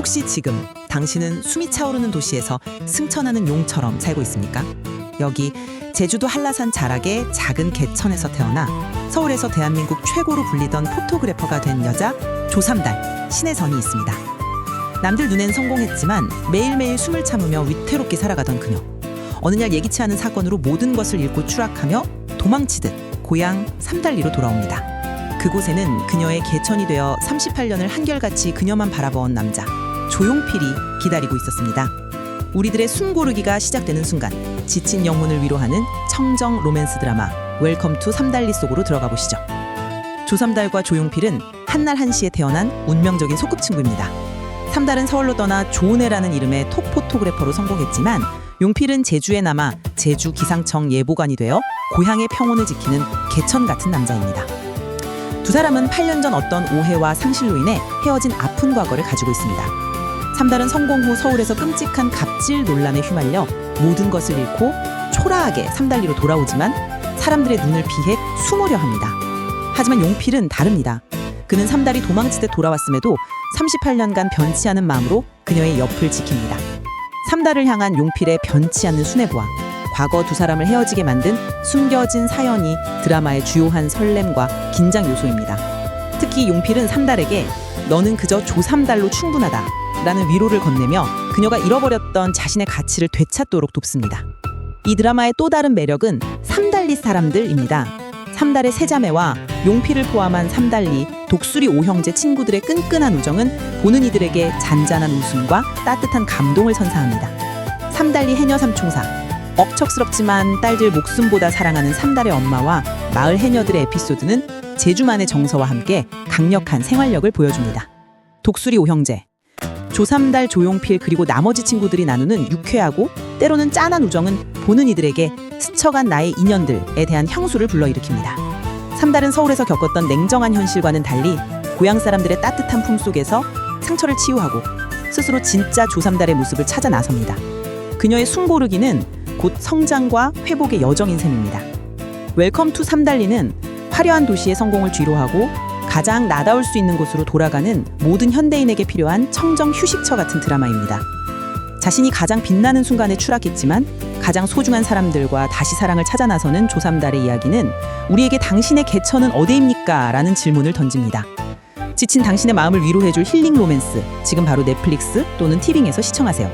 혹시 지금 당신은 숨이 차오르는 도시에서 승천하는 용처럼 살고 있습니까? 여기 제주도 한라산 자락의 작은 개천에서 태어나 서울에서 대한민국 최고로 불리던 포토그래퍼가 된 여자 조삼달 신혜선이 있습니다. 남들 눈엔 성공했지만 매일매일 숨을 참으며 위태롭게 살아가던 그녀. 어느 날 예기치 않은 사건으로 모든 것을 잃고 추락하며 도망치듯 고향 삼달리로 돌아옵니다. 그곳에는 그녀의 개천이 되어 38년을 한결같이 그녀만 바라보은 남자 조용필이 기다리고 있었습니다. 우리들의 숨 고르기가 시작되는 순간 지친 영혼을 위로하는 청정 로맨스 드라마 웰컴 투 삼달리 속으로 들어가 보시죠. 조삼달과 조용필은 한날 한시에 태어난 운명적인 소꿉친구입니다. 삼달은 서울로 떠나 조은혜라는 이름의 톡 포토그래퍼로 성공했지만 용필은 제주에 남아 제주 기상청 예보관이 되어 고향의 평온을 지키는 개천 같은 남자입니다. 두 사람은 8년 전 어떤 오해와 상실로 인해 헤어진 아픈 과거를 가지고 있습니다. 삼달은 성공 후 서울에서 끔찍한 갑질 논란에 휘말려 모든 것을 잃고 초라하게 삼달리로 돌아오지만 사람들의 눈을 피해 숨으려 합니다. 하지만 용필은 다릅니다. 그는 삼달이 도망치듯 돌아왔음에도 38년간 변치 않은 마음으로 그녀의 옆을 지킵니다. 삼달을 향한 용필의 변치 않는 순애보와 과거 두 사람을 헤어지게 만든 숨겨진 사연이 드라마의 주요한 설렘과 긴장 요소입니다. 특히 용필은 삼달에게 너는 그저 조삼달로 충분하다 라는 위로를 건네며 그녀가 잃어버렸던 자신의 가치를 되찾도록 돕습니다. 이 드라마의 또 다른 매력은 삼달리 사람들입니다. 삼달의 세자매와 용필을 포함한 삼달리, 독수리 오형제 친구들의 끈끈한 우정은 보는 이들에게 잔잔한 웃음과 따뜻한 감동을 선사합니다. 삼달리 해녀 삼총사, 억척스럽지만 딸들 목숨보다 사랑하는 삼달의 엄마와 마을 해녀들의 에피소드는 제주만의 정서와 함께 강력한 생활력을 보여줍니다. 독수리 오형제, 조삼달, 조용필 그리고 나머지 친구들이 나누는 유쾌하고 때로는 짠한 우정은 보는 이들에게 스쳐간 나의 인연들에 대한 향수를 불러일으킵니다. 삼달은 서울에서 겪었던 냉정한 현실과는 달리 고향 사람들의 따뜻한 품 속에서 상처를 치유하고 스스로 진짜 조삼달의 모습을 찾아 나섭니다. 그녀의 숨고르기는 곧 성장과 회복의 여정인 셈입니다. 웰컴 투 삼달리는 화려한 도시의 성공을 뒤로하고 가장 나다울 수 있는 곳으로 돌아가는 모든 현대인에게 필요한 청정 휴식처 같은 드라마입니다. 자신이 가장 빛나는 순간에 추락했지만 가장 소중한 사람들과 다시 사랑을 찾아 나서는 조삼달의 이야기는 우리에게 당신의 개천은 어디입니까? 라는 질문을 던집니다. 지친 당신의 마음을 위로해줄 힐링 로맨스 지금 바로 넷플릭스 또는 티빙에서 시청하세요.